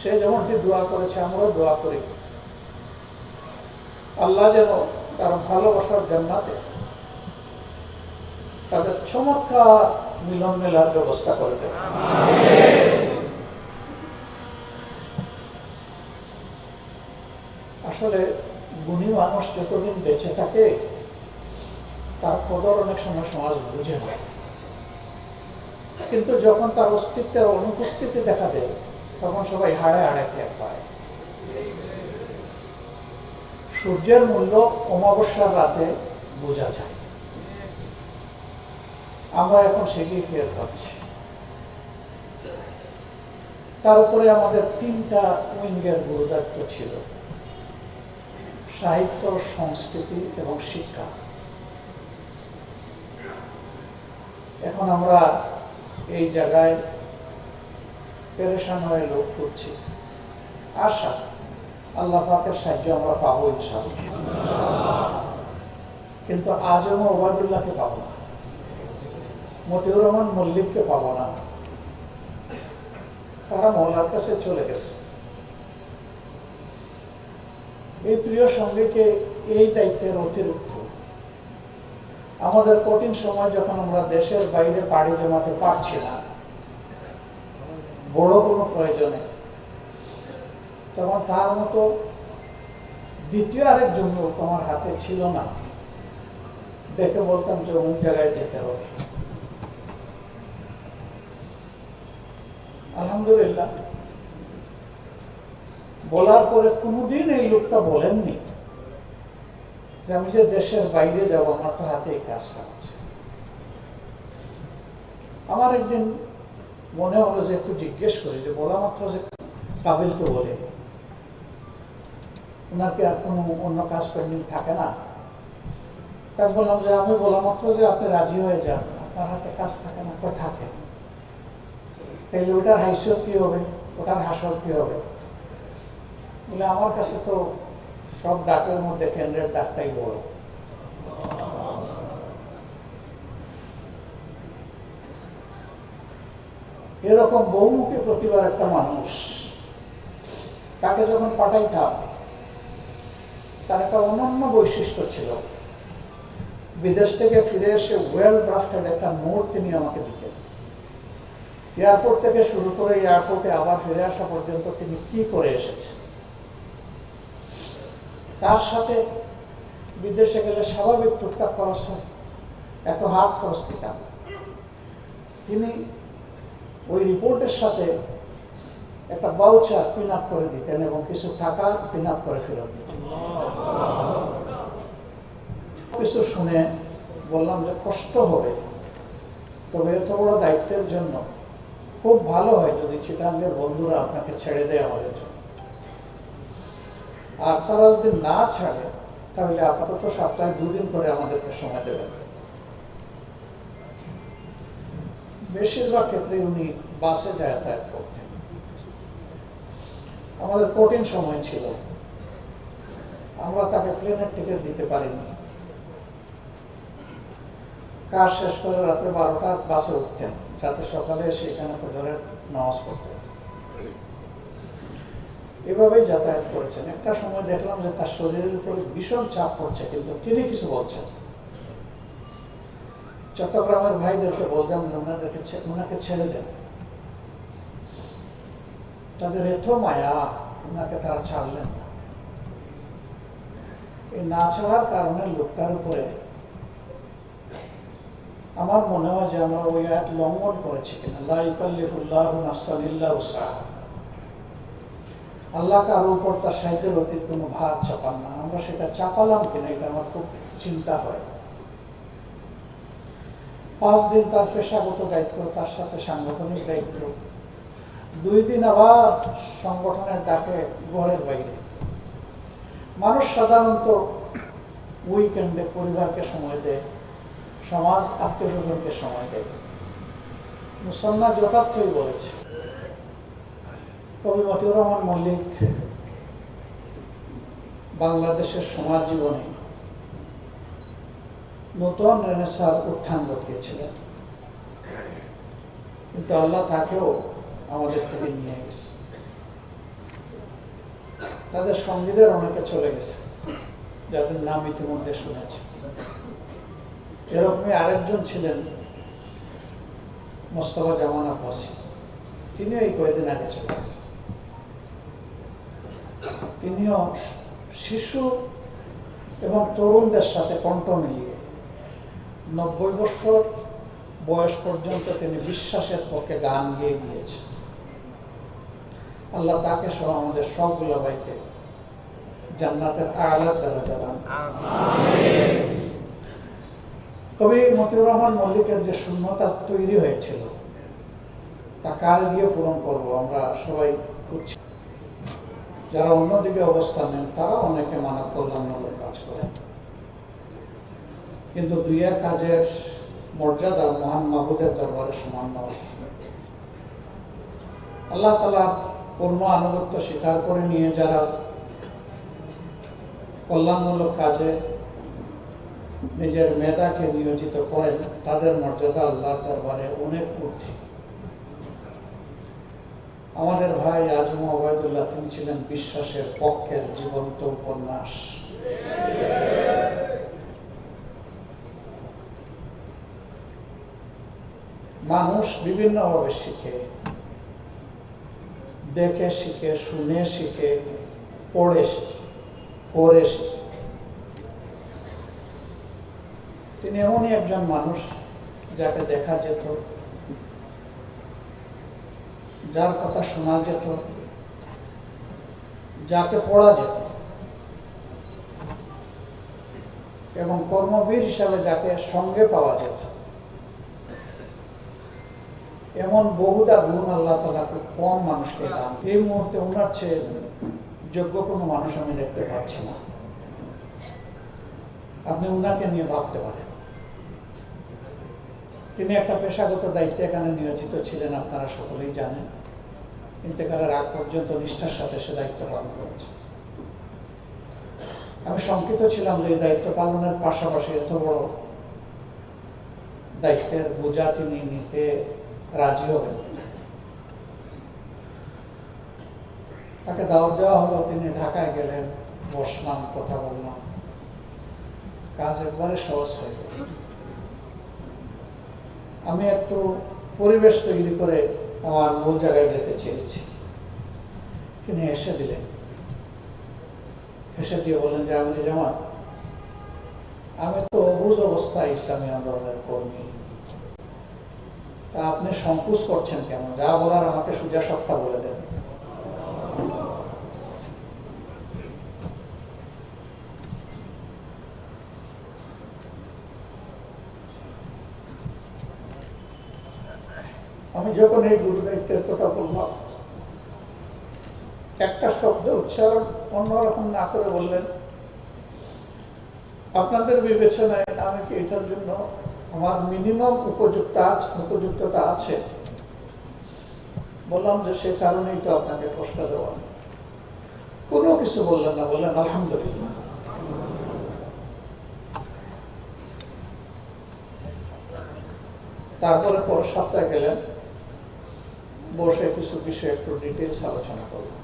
সে যেমনটি দোয়া করেছে, আমরাও দোয়া করি। আল্লাহ যেন তার ভালোবাসার জান্নাতে তাদের চমৎকার মিলন মেলার ব্যবস্থা করে আসলে গুণী মানুষ যতদিন বেঁচে থাকে, তার কদর অনেক সময় সমাজ বুঝে না। কিন্তু যখন তার অস্তিত্বের অনুপস্থিতি দেখা দেয় তখন সবাই হাড়ে হাড়ে টের পায় সূর্যের মূল্য অমাবস্যার রাতে বোঝা যায়। আমরা এখন সেটি টের পাচ্ছি তার উপরে আমাদের তিনটা উইঙ্গের গুরুদায়িত্ব ছিল। সাহিত্য, সংস্কৃতি এবং শিক্ষা। এখন আমরা এই জায়গায় পেরেশান হয়ে লোক করছি। আশা, আল্লাহ পাকের সাহায্য আমরা পাবো ইনশাআল্লাহ। কিন্তু আজম ওবায়দুল্লাহকে পাবো না। মতিউর রহমান মল্লিককে পাবো না। তারা মৌলার কাছে চলে গেছে। এই প্রিয় সঙ্গীকে এই দায়িত্বের অতিরিক্ত। আমাদের কঠিন সময় যখন আমরা দেশের বাইরে পাড়ি জমাতে পারছি না বড় কোনো প্রয়োজনে। তখন তার মতো দ্বিতীয় আরেকজন লোক আমার হাতে ছিল না। দেখে বলতাম যে অমুক জায়গায় যেতে হবে। আলহামদুলিল্লাহ। বলার পরে কোনোদিন এই লোকটা বলেননি যে আমি যে দেশের বাইরে যাব, আমার তো হাতে এই কাজটা আমার একদিন মনে হলো যে একটু জিজ্ঞেস করি, যে বলা মাত্র যে কাবিলকে বলে। ওনার কি আর কোনো অন্য কাজ পেন্ডিং থাকে না? তাই বললাম যে, আমি বলা মাত্র যে আপনি রাজি হয়ে যান, আপনার হাতে কাজ থাকে না তো থাকে। তাইলে ওটার হাইসিয়ত কি হবে? ওটার হাসর কি হবে? বলে, আমার কাছে তো সব ডাকের মধ্যে কেন্দ্রের ডাকটাই বড়। এরকম বহুমুখী প্রতিবার একটা মানুষ, তাকে যখন পাঠাইতাম তার একটা অনন্য বৈশিষ্ট্য ছিল। বিদেশ থেকে ফিরে এসে ওয়েল ড্রাফটেড একটা নোট তিনি আমাকে দিতেন। এয়ারপোর্ট থেকে শুরু করে এয়ারপোর্টে আবার ফিরে আসা পর্যন্ত তিনি কি করে এসেছেন? তার সাথে বিদেশে গেলে স্বাভাবিক টুকটাক খরচ হয়, এত হাত খরচ দিতাম। তিনি ওই রিপোর্টের সাথে একটা বাউচার পিন আপ করে দিতেন এবং কিছু টাকা পিন আপ করে ফেরত দিতেন। কিছু শুনে বললাম যে কষ্ট হবে। তবে এত বড় দায়িত্বের জন্য খুব ভালো হয় যদি চিটাঙ্গের বন্ধুরা আপনাকে ছেড়ে দেয় আমাদের আর তারা যদি না ছাড়ে, তাহলে আপাতত সপ্তাহে দুদিন করে আমাদেরকে সময় দেবেন। বেশিরভাগ ক্ষেত্রে উনি বাসে যাতায়াত করতেন। আমাদের কঠিন সময় ছিল। আমরা তাকে প্লেনের টিকিট দিতে পারিনি। কাজ শেষ করে রাত্রে বারোটা বাসে উঠতেন, যাতে সকালে এসে এখানে ফজরের নামাজ পড়তেন। এভাবেই যাতায়াত করেছেন। একটা সময় দেখলাম যে তার শরীরের উপরে ভীষণ চাপ পড়ছে, কিন্তু তিনি কিছু বলছেন চট্টগ্রামের ভাইদেরকে বললাম ওনাদেরকে ওনাকে ছেড়ে দেন। তাদের এত মায়া, ওনাকে তারা ছাড়লেন না। এই না ছাড়ার কারণে লোকটার উপরে আমার মনে হয় যে আমরা ওই আয়াত লঙ্ঘন করেছি আল্লাহ কারও উপর তার সাহিত্যের অতীত কোনো ভার চাপান না। আমরা সেটা চাপালাম কিনা, এটা আমার খুব চিন্তা হয়। পাঁচ দিন তার পেশাগত দায়িত্ব, তার সাথে সাংগঠনিক দায়িত্ব। দুই দিন আবার সংগঠনের ডাকে ঘরের বাইরে। মানুষ সাধারণত উইকেন্ডে পরিবারকে সময় দেয়, সমাজ আত্মীয় স্বজনকে সময় দেয়। মুসলমান যথার্থই বলেছে, কবি মতিউর রহমান মল্লিক, বাংলাদেশের সমাজ জীবনে নতুন রেনেসার উত্থান ঘটিয়েছিলেন কিন্তু আল্লাহ তাকেও আমাদের থেকে নিয়ে গেছে। তাদের সঙ্গীদের অনেকে চলে গেছে, যাদের নাম ইতিমধ্যে শুনেছি। এরকমই আরেকজন ছিলেন মোস্তফা জামান আব্বাসী। তিনিও এই কয়েকদিন আগে চলে গেছেন তিনিও শিশু এবং তরুণদের সাথে কণ্ঠ মিলিয়ে নব্বই বছর বয়স পর্যন্ত তিনি বিশ্বাসের পক্ষে গান গেয়ে গিয়েছেন। আল্লাহ তাকে সহ আমাদের সবগুলো ভাইকে জান্নাতের আলাদ দ্বারা জানান। কবি মতিউর রহমান মল্লিকের যে শূন্যতা তৈরি হয়েছিল, তা কার দিয়ে পূরণ করব আমরা সবাই খুঁজছি যারা অন্যদিকে অবস্থান নেন, তারা অনেকে মানব কল্যাণমূলক কাজ করেন। কিন্তু দুই এক কাজের মর্যাদা মহান মাহবুদের দরবারে সমান নয় আল্লাহ তালা পূর্ণ আনুগত্য স্বীকার করে নিয়ে যারা কল্যাণমূলক কাজে নিজের মেধাকে নিয়োজিত করেন, তাদের মর্যাদা আল্লাহর দরবারে অনেক ঊর্ধ্বে। আমাদের ভাই আজম ওবায়দুল্লাহ, তিনি ছিলেন বিশ্বাসের পক্ষের জীবন্ত উপন্যাস। মানুষ বিভিন্নভাবে শিখে। দেখে শিখে, শুনে শিখে, পড়ে শিখে পড়ে শিখে। তিনি এমনই একজন মানুষ যাকে দেখা যেত, যার কথা শোনা যেত, যাকে পড়া যেত। এবং কর্মবীর হিসাবে যাকে সঙ্গে পাওয়া যেত। এমন বহুটা গুণ আল্লাহ তালা খুব কম মানুষকে দান এই মুহূর্তে ওনার চেয়ে যোগ্য কোনো মানুষ আমি দেখতে পাচ্ছি না। আপনি উনাকে নিয়ে ভাবতে পারেন। তিনি একটা পেশাগত দায়িত্বে এখানে নিয়োজিত ছিলেন, আপনারা সকলেই জানেন। ইন্তেকালের আগ পর্যন্ত নিষ্ঠার সাথে সে দায়িত্ব পালন করেছে। আমি শঙ্কিত ছিলাম যে দায়িত্ব পালনের পাশাপাশি এত বড় দায়িত্বের বোঝা তিনি নিতে রাজি হবেন তাকে দাওয়াত দেওয়া হলো, তিনি ঢাকায় গেলেন বসলাম কথা বললাম। কাজ একবারে সহজ হয়ে গেল। আমি একটু পরিবেশ তৈরি করে আমার মূল জায়গায় যেতে চেয়েছি। তিনি এসে দিলেন। এসে দিয়ে বললেন যে আমি যেমন আমি তো অবুজ অবস্থায় ইসলামী আন্দোলনের কর্মী। আপনি সংকোচ করছেন কেন? যা বলার আমাকে সুজা সত্তা বলে দেন। আমি যখন এই গুরু কথা বললাম, একটা শব্দ উচ্চারণ অন্যরকম না করে বললেন, আপনাদের বিবেচনায় আমি কি এটার জন্য আমার মিনিমাম উপযুক্ত উপযুক্ততা আছে। বললাম যে সে কারণেই তো আপনাকে কষ্ট দেওয়া। কোনো কিছু বললেন না, বললেন আলহামদুলিল্লাহ। তারপরে পর সপ্তাহে গেলেন, বসে কিছু বিষয়ে একটু ডিটেলস আলোচনা করলাম।